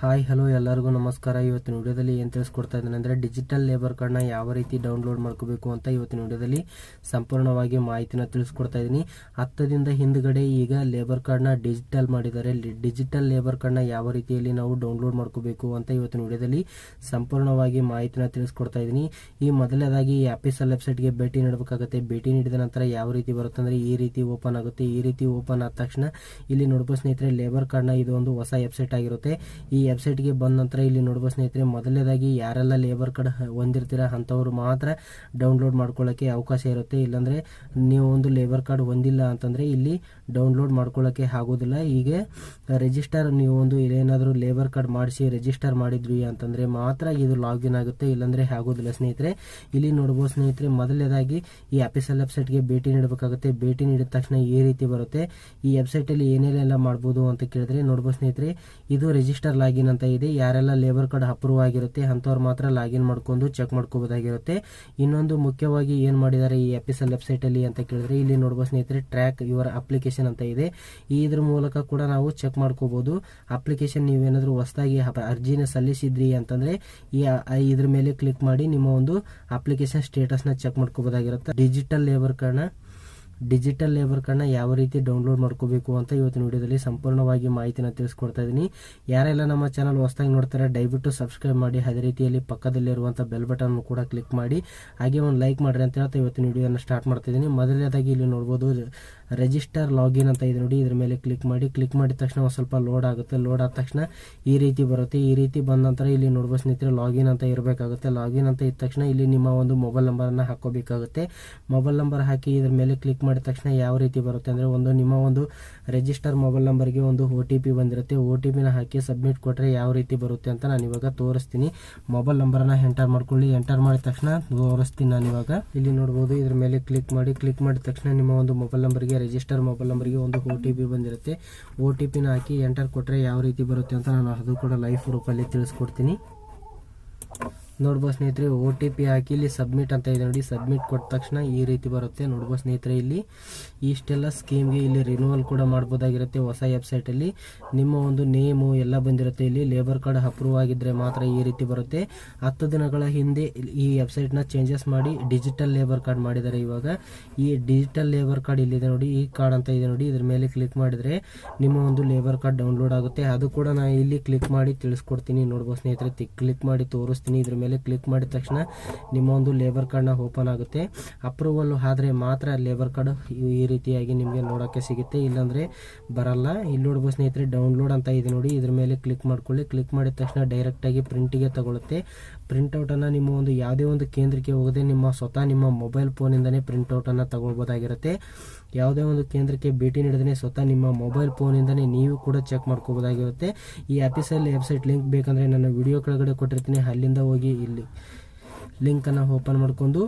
Hi, hello, ಎಲ್ಲರಿಗೂ ನಮಸ್ಕಾರ. ಇವತ್ತಿನ ವಿಡಿಯೋದಲ್ಲಿ ಏನು ತಿಳಿಸ್ಕೊಡ್ತಾ ಇದ್ದೇನೆ ಅಂದರೆ ಡಿಜಿಟಲ್ ಲೇಬರ್ ಕಾರ್ಡ್ನ ಯಾವ ರೀತಿ ಡೌನ್ಲೋಡ್ ಮಾಡ್ಕೋಬೇಕು ಅಂತ ಇವತ್ತಿನ ವಿಡಿಯೋದಲ್ಲಿ ಸಂಪೂರ್ಣವಾಗಿ ಮಾಹಿತಿನ ತಿಳಿಸ್ಕೊಡ್ತಾ ಇದ್ದೀನಿ. ಹತ್ತದಿಂದ ಹಿಂದ್ಗಡೆ ಈಗ ಲೇಬರ್ ಕಾರ್ಡ್ನ ಡಿಜಿಟಲ್ ಮಾಡಿದ್ದಾರೆ. ಡಿಜಿಟಲ್ ಲೇಬರ್ ಕಾರ್ಡ್ನ ಯಾವ ರೀತಿಯಲ್ಲಿ ನಾವು ಡೌನ್ಲೋಡ್ ಮಾಡ್ಕೋಬೇಕು ಅಂತ ಇವತ್ತಿನ ವಿಡಿಯೋದಲ್ಲಿ ಸಂಪೂರ್ಣವಾಗಿ ಮಾಹಿತಿನ ತಿಳಿಸ್ಕೊಡ್ತಾ ಇದ್ದೀನಿ. ಈ ಮೊದಲನೇದಾಗಿ ಈ ಆಫೀಸಲ್ ವೆಬ್ಸೈಟ್ಗೆ ಭೇಟಿ ನೀಡಬೇಕಾಗುತ್ತೆ. ಭೇಟಿ ನೀಡಿದ ನಂತರ ಯಾವ ರೀತಿ ಬರುತ್ತೆ ಅಂದರೆ ಈ ರೀತಿ ಓಪನ್ ಆಗುತ್ತೆ. ಈ ರೀತಿ ಓಪನ್ ಆದ ತಕ್ಷಣ ಇಲ್ಲಿ ನೋಡ್ಬೋದು ಸ್ನೇಹಿತರೆ ಲೇಬರ್ ಕಾರ್ಡ್ನ ಇದು ಒಂದು ಹೊಸ ವೆಬ್ಸೈಟ್ ಆಗಿರುತ್ತೆ. ಈ ವೆಬ್ಸೈಟ್ಗೆ ಬಂದ ನಂತರ ಇಲ್ಲಿ ನೋಡ್ಬೋದು ಸ್ನೇಹಿತರೆ, ಮೊದಲನೇದಾಗಿ ಯಾರೆಲ್ಲ ಲೇಬರ್ ಕಾರ್ಡ್ ಹೊಂದಿರ್ತೀರ ಅಂಥವ್ರು ಮಾತ್ರ ಡೌನ್ಲೋಡ್ ಮಾಡ್ಕೊಳ್ಳೋಕ್ಕೆ ಅವಕಾಶ ಇರುತ್ತೆ. ಇಲ್ಲಾಂದರೆ ನೀವು ಒಂದು ಲೇಬರ್ ಕಾರ್ಡ್ ಹೊಂದಿಲ್ಲ ಅಂತಂದರೆ ಇಲ್ಲಿ ಡೌನ್ಲೋಡ್ ಮಾಡ್ಕೊಳ್ಳೋಕ್ಕೆ ಆಗೋದಿಲ್ಲ. ಹೀಗೆ ರಿಜಿಸ್ಟರ್ ನೀವು ಒಂದು ಏನಾದರೂ ಲೇಬರ್ ಕಾರ್ಡ್ ಮಾಡಿಸಿ ರಿಜಿಸ್ಟರ್ ಮಾಡಿದ್ವಿ ಅಂತಂದರೆ ಮಾತ್ರ ಇದು ಲಾಗಿನ್ ಆಗುತ್ತೆ. ಇಲ್ಲಾಂದರೆ ಆಗೋದಿಲ್ಲ ಸ್ನೇಹಿತರೆ. ಇಲ್ಲಿ ನೋಡ್ಬೋದು ಸ್ನೇಹಿತರೆ, ಮೊದಲನೇದಾಗಿ ಈ ಆಫೀಸಲ್ ವೆಬ್ಸೈಟ್ಗೆ ಭೇಟಿ ನೀಡಬೇಕಾಗುತ್ತೆ. ಭೇಟಿ ನೀಡಿದ ತಕ್ಷಣ ಈ ರೀತಿ ಬರುತ್ತೆ. ಈ ವೆಬ್ಸೈಟಲ್ಲಿ ಏನೇನೆಲ್ಲ ಮಾಡ್ಬೋದು ಅಂತ ಕೇಳಿದ್ರೆ ನೋಡ್ಬೋದು ಸ್ನೇಹಿತರೆ, ಇದು ರಿಜಿಸ್ಟರ್ ಲಾಗಿನ್ ಅಂತ ಇದೆ. ಯಾರೆಲ್ಲ ಲೇಬರ್ ಕಾರ್ಡ್ ಅಪ್ರೂವ್ ಆಗಿರುತ್ತೆ ಅಂಥವ್ರು ಮಾತ್ರ ಲಾಗಿನ್ ಮಾಡ್ಕೊಂಡು ಚೆಕ್ ಮಾಡ್ಕೋಬೋದಾಗಿರುತ್ತೆ. ಇನ್ನೊಂದು ಮುಖ್ಯವಾಗಿ ಏನು ಮಾಡಿದ್ದಾರೆ ಈ ಆಫೀಸಲ್ ವೆಬ್ಸೈಟಲ್ಲಿ ಅಂತ ಕೇಳಿದ್ರೆ, ಇಲ್ಲಿ ನೋಡ್ಬೋದು ಸ್ನೇಹಿತರೆ, ಟ್ರ್ಯಾಕ್ ಯುವರ್ ಅಪ್ಲಿಕೇಶನ್ ಅಂತ ಇದೆ. ಇದ್ರ ಮೂಲಕ ಕೂಡ ನಾವು ಚೆಕ್ ಮಾಡ್ಕೋಬೋದು. ಅಪ್ಲಿಕೇಶನ್ ನೀವೇನಾದರೂ ಹೊಸದಾಗಿ ಅರ್ಜಿನ ಸಲ್ಲಿಸಿದ್ರಿ ಅಂತಂದ್ರೆ, ಈ ಇದ್ರ ಮೇಲೆ ಕ್ಲಿಕ್ ಮಾಡಿ ನಿಮ್ಮ ಒಂದು ಅಪ್ಲಿಕೇಶನ್ ಸ್ಟೇಟಸ್ನ ಚೆಕ್ ಮಾಡ್ಕೋಬೋದಾಗಿರುತ್ತೆ. ಡಿಜಿಟಲ್ ಲೇಬರ್ ಕಾರ್ಡ್ನ ಡಿಜಿಟಲ್ ಲೇಬರ್ ಕಾರ್ಡ್ನ ಯಾವ ರೀತಿ ಡೌನ್ಲೋಡ್ ಮಾಡ್ಕೋಬೇಕು ಅಂತ ಇವತ್ತಿನ ವಿಡಿಯೋದಲ್ಲಿ ಸಂಪೂರ್ಣವಾಗಿ ಮಾಹಿತಿನ ತಿಳಿಸ್ಕೊಡ್ತಾ ಇದ್ದೀನಿ. ಯಾರೆಲ್ಲ ನಮ್ಮ ಚಾನಲ್ ಹೊಸದಾಗಿ ನೋಡ್ತಾರೆ ದಯವಿಟ್ಟು ಸಬ್ಸ್ಕ್ರೈಬ್ ಮಾಡಿ, ಅದೇ ರೀತಿಯಲ್ಲಿ ಪಕ್ಕದಲ್ಲಿರುವಂಥ ಬೆಲ್ ಬಟನ್ ಕೂಡ ಕ್ಲಿಕ್ ಮಾಡಿ, ಹಾಗೆ ಒಂದು ಲೈಕ್ ಮಾಡ್ರಿ ಅಂತ ಹೇಳ್ತಾ ಇವತ್ತಿನ ವಿಡಿಯೋನ ಸ್ಟಾರ್ಟ್ ಮಾಡ್ತಾ ಇದ್ದೀನಿ ಮೊದಲನೇದಾಗಿ ಇಲ್ಲಿ ನೋಡ್ಬೋದು ರಿಜಿಸ್ಟರ್ ಲಾಗಿನ್ ಅಂತ ಇದೆ ನೋಡಿ, ಇದ್ರ ಮೇಲೆ ಕ್ಲಿಕ್ ಮಾಡಿ ಕ್ಲಿಕ್ ಮಾಡಿದ ತಕ್ಷಣ ಒಂದು ಸ್ವಲ್ಪ ಲೋಡ್ ಆಗುತ್ತೆ. ಲೋಡ್ ಆದ ತಕ್ಷಣ ಈ ರೀತಿ ಬರುತ್ತೆ. ಈ ರೀತಿ ಬಂದ ನಂತರ ಇಲ್ಲಿ ನೋಡ್ಬೋದು ಸ್ನೇಹಿತರೆ ಲಾಗಿನ್ ಅಂತ ಇರಬೇಕಾಗುತ್ತೆ. ಲಾಗಿನ್ ಅಂತ ಇದ್ದ ತಕ್ಷಣ ಇಲ್ಲಿ ನಿಮ್ಮ ಒಂದು ಮೊಬೈಲ್ ನಂಬರನ್ನು ಹಾಕೋಬೇಕಾಗುತ್ತೆ ಮೊಬೈಲ್ ನಂಬರ್ ಹಾಕಿ ಇದ್ರ ಮೇಲೆ ಕ್ಲಿಕ್ ಮಾಡಿದ ತಕ್ಷಣ ಯಾವ ರೀತಿ ಬರುತ್ತೆ ಅಂದರೆ ಒಂದು ನಿಮ್ಮ ಒಂದು ರಿಜಿಸ್ಟರ್ ಮೊಬೈಲ್ ನಂಬರ್ಗೆ ಒಂದು ಒ ಟಿ ಪಿ ಬಂದಿರುತ್ತೆ. ಒ ಟಿ ಪಿನ ಹಾಕಿ ಸಬ್ಮಿಟ್ ಕೊಟ್ಟರೆ ಯಾವ ರೀತಿ ಬರುತ್ತೆ ಅಂತ ನಾನು ಇವಾಗ ತೋರಿಸ್ತೀನಿ. ಮೊಬೈಲ್ ನಂಬರನ್ನು ಎಂಟರ್ ಮಾಡ್ಕೊಳ್ಳಿ. ಎಂಟರ್ ಮಾಡಿದ ತಕ್ಷಣ ತೋರಿಸ್ತೀನಿ ನಾನು ಇವಾಗ. ಇಲ್ಲಿ ನೋಡ್ಬೋದು, ಇದ್ರ ಮೇಲೆ ಕ್ಲಿಕ್ ಮಾಡಿ ಕ್ಲಿಕ್ ಮಾಡಿದ ತಕ್ಷಣ ನಿಮ್ಮ ಒಂದು ಮೊಬೈಲ್ ನಂಬರ್ಗೆ ರಿಜಿಸ್ಟರ್ ಮೊಬೈಲ್ ನಂಬರ್ಗೆ ಒಂದು ಒ ಟಿ ಪಿ ಬಂದಿರುತ್ತೆ. ಒ ಟಿ ಪಿನ ಹಾಕಿ ಎಂಟರ್ ಕೊಟ್ಟರೆ ಯಾವ ರೀತಿ ಬರುತ್ತೆ ಅಂತ ನಾನು ಅದು ಕೂಡ ಲೈಫ್ ರೂಪಲ್ಲಿ ತಿಳಿಸ್ಕೊಡ್ತೀನಿ. ನೋಡ್ಬೋದು ಸ್ನೇಹಿತರೆ ಒ ಟಿ ಪಿ ಹಾಕಿ ಇಲ್ಲಿ ಸಬ್ಮಿಟ್ ಅಂತ ಇದೆ ನೋಡಿ. ಸಬ್ಮಿಟ್ ಕೊಟ್ಟ ತಕ್ಷಣ ಈ ರೀತಿ ಬರುತ್ತೆ. ನೋಡ್ಬೋದು ಸ್ನೇಹಿತರೆ, ಇಲ್ಲಿ ಇಷ್ಟೆಲ್ಲ ಸ್ಕೀಮ್ಗೆ ಇಲ್ಲಿ ರಿನ್ಯೂವಲ್ ಕೂಡ ಮಾಡ್ಬೋದಾಗಿರುತ್ತೆ ಹೊಸ ವೆಬ್ಸೈಟಲ್ಲಿ ನಿಮ್ಮ ಒಂದು ನೇಮು ಎಲ್ಲ ಬಂದಿರುತ್ತೆ. ಇಲ್ಲಿ ಲೇಬರ್ ಕಾರ್ಡ್ ಅಪ್ರೂವ್ ಆಗಿದ್ರೆ ಮಾತ್ರ ಈ ರೀತಿ ಬರುತ್ತೆ. ಹತ್ತು ದಿನಗಳ ಹಿಂದೆ ಈ ವೆಬ್ಸೈಟ್ನ ಚೇಂಜಸ್ ಮಾಡಿ ಡಿಜಿಟಲ್ ಲೇಬರ್ ಕಾರ್ಡ್ ಮಾಡಿದ್ದಾರೆ ಇವಾಗ. ಈ ಡಿಜಿಟಲ್ ಲೇಬರ್ ಕಾರ್ಡ್ ಇಲ್ಲಿದೆ ನೋಡಿ. ಈ ಕಾರ್ಡ್ ಅಂತ ಇದೆ ನೋಡಿ. ಇದ್ರ ಮೇಲೆ ಕ್ಲಿಕ್ ಮಾಡಿದ್ರೆ ನಿಮ್ಮ ಒಂದು ಲೇಬರ್ ಕಾರ್ಡ್ ಡೌನ್ಲೋಡ್ ಆಗುತ್ತೆ. ಅದು ಕೂಡ ನಾನು ಇಲ್ಲಿ ಕ್ಲಿಕ್ ಮಾಡಿ ತಿಳಿಸ್ಕೊಡ್ತೀನಿ. ನೋಡ್ಬೋದು ಸ್ನೇಹಿತರೆ ಕ್ಲಿಕ್ ಮಾಡಿ ತೋರಿಸ್ತೀನಿ. ಇದ್ರ ಕ್ಲಿಕ್ ಮಾಡಿದ ತಕ್ಷಣ ನಿಮ್ಮ ಒಂದು ಲೇಬರ್ ಕಾರ್ಡ್ನ ಓಪನ್ ಆಗುತ್ತೆ. ಅಪ್ರೂವಲ್ ಆದರೆ ಮಾತ್ರ ಲೇಬರ್ ಕಾರ್ಡ್ ಈ ರೀತಿಯಾಗಿ ನಿಮಗೆ ನೋಡೋಕ್ಕೆ ಸಿಗುತ್ತೆ. ಇಲ್ಲಾಂದರೆ ಬರಲ್ಲ. ಇಲ್ಲಿ ನೋಡ್ಬೋದು ಸ್ನೇಹಿತರೆ ಡೌನ್ಲೋಡ್ ಅಂತ ಇದೆ ನೋಡಿ. ಇದ್ರ ಮೇಲೆ ಕ್ಲಿಕ್ ಮಾಡ್ಕೊಳ್ಳಿ. ಕ್ಲಿಕ್ ಮಾಡಿದ ತಕ್ಷಣ ಡೈರೆಕ್ಟಾಗಿ ಪ್ರಿಂಟಿಗೆ ತಗೊಳುತ್ತೆ. ಪ್ರಿಂಟೌಟನ್ನು ನಿಮ್ಮ ಒಂದು ಯಾವುದೇ ಒಂದು ಕೇಂದ್ರಕ್ಕೆ ಹೋಗದೆ ನಿಮ್ಮ ಸ್ವತಃ ನಿಮ್ಮ ಮೊಬೈಲ್ ಫೋನಿಂದನೇ ಪ್ರಿಂಟೌಟನ್ನು ತಗೊಳ್ಬೋದಾಗಿರುತ್ತೆ. ಯಾವುದೇ ಒಂದು ಕೇಂದ್ರಕ್ಕೆ ಭೇಟಿ ನೀಡಿದ್ರೆ ಸ್ವತಃ ನಿಮ್ಮ ಮೊಬೈಲ್ ಫೋನಿಂದನೇ ನೀವು ಕೂಡ ಚೆಕ್ ಮಾಡ್ಕೋಬೋದಾಗಿರುತ್ತೆ. ಈ ಆಫೀಸಲ್ಲಿ ವೆಬ್ಸೈಟ್ ಲಿಂಕ್ ಬೇಕಂದರೆ ನನ್ನ ವಿಡಿಯೋ ಕೆಳಗಡೆ ಕೊಟ್ಟಿರ್ತೀನಿ. ಅಲ್ಲಿಂದ ಹೋಗಿ ಇಲ್ಲಿ. ಲಿಂಕನ್ನು ಓಪನ್ ಮಾಡ್ಕೊಂಡು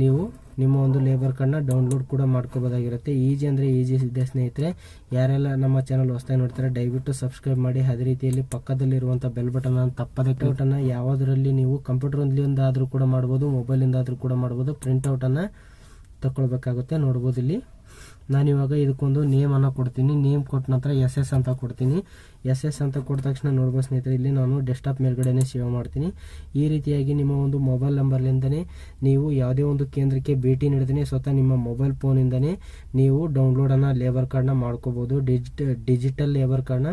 ನೀವು ನಿಮ್ಮ ಒಂದು ಲೇಬರ್ ಕಾರ್ಡ್ನ ಡೌನ್ಲೋಡ್ ಕೂಡ ಮಾಡ್ಕೋಬೋದಾಗಿರುತ್ತೆ. ಈಜಿ ಅಂದರೆ ಈಜಿ ಇದೆ ಸ್ನೇಹಿತರೆ. ಯಾರೆಲ್ಲ ನಮ್ಮ ಚಾನಲ್ ಹೊಸದಾಗಿ ನೋಡ್ತಾರೆ, ದಯವಿಟ್ಟು ಸಬ್ಸ್ಕ್ರೈಬ್ ಮಾಡಿ. ಅದೇ ರೀತಿಯಲ್ಲಿ ಪಕ್ಕದಲ್ಲಿರುವಂಥ ಬೆಲ್ ಬಟನ್ ತಪ್ಪದೆ ಪ್ರಿಂಟನ್ನು ಯಾವುದರಲ್ಲಿ ನೀವು ಕಂಪ್ಯೂಟರ್ಲಿಂದಾದರೂ ಕೂಡ ಮಾಡ್ಬೋದು ಮೊಬೈಲಿಂದಾದರೂ ಕೂಡ ಮಾಡ್ಬೋದು ಪ್ರಿಂಟೌಟನ್ನು ತಗೊಳ್ಬೇಕಾಗುತ್ತೆ ನೋಡ್ಬೋದು ಇಲ್ಲಿ. ನಾನಿವಾಗ ಇದಕ್ಕೊಂದು ನೇಮನ್ನು ಕೊಡ್ತೀನಿ. ನೇಮ್ ಕೊಟ್ಟ ನಂತರ ಎಸ್ ಎಸ್ ಅಂತ ಕೊಡ್ತೀನಿ. ಎಸ್ ಎಸ್ ಅಂತ ಕೊಟ್ಟ ತಕ್ಷಣ ನೋಡ್ಬೋದು ಸ್ನೇಹಿತರೆ, ಇಲ್ಲಿ ನಾನು ಡೆಸ್ಕ್ಟಾಪ್ ಮೇಲ್ಗಡೆನೇ ಸೇವ್ ಮಾಡ್ತೀನಿ. ಈ ರೀತಿಯಾಗಿ ನಿಮ್ಮ ಒಂದು ಮೊಬೈಲ್ ನಂಬರ್ಲಿಂದನೇ ನೀವು ಯಾವುದೇ ಒಂದು ಕೇಂದ್ರಕ್ಕೆ ಭೇಟಿ ನೀಡಿದ್ರೆ ಸ್ವತಃ ನಿಮ್ಮ ಮೊಬೈಲ್ ಫೋನಿಂದನೇ ನೀವು ಡೌನ್ಲೋಡನ್ನು ಲೇಬರ್ ಕಾರ್ಡ್ನ ಮಾಡ್ಕೋಬೋದು. ಡಿಜಿಟ ಡಿಜಿಟಲ್ ಲೇಬರ್ ಕಾರ್ಡ್ನ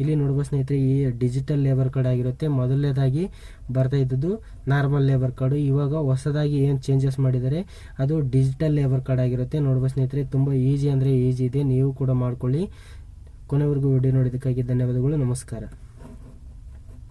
ಇಲ್ಲಿ ನೋಡ್ಬೋದು ಸ್ನೇಹಿತರೆ, ಈ ಡಿಜಿಟಲ್ ಲೇಬರ್ ಕಾರ್ಡ್ ಆಗಿರುತ್ತೆ. ಮೊದಲನೇದಾಗಿ ಬರ್ತಾ ಇದ್ದದ್ದು ನಾರ್ಮಲ್ ಲೇಬರ್ ಕಾರ್ಡು ಇವಾಗ ಹೊಸದಾಗಿ ಏನು ಚೇಂಜಸ್ ಮಾಡಿದರೆ ಅದು ಡಿಜಿಟಲ್ ಲೇಬರ್ ಕಾರ್ಡ್ ಆಗಿರುತ್ತೆ. ನೋಡ್ಬೋದು ಸ್ನೇಹಿತರೆ ತುಂಬ ಈಸಿ ಅಂದರೆ ಈಸಿ ಇದೆ. ನೀವು ಕೂಡ ಮಾಡ್ಕೊಳ್ಳಿ. ಕೊನೆವರೆಗೂ ವಿಡಿಯೋ ನೋಡಿದ್ದಕ್ಕಾಗಿ ಧನ್ಯವಾದಗಳು. ನಮಸ್ಕಾರ.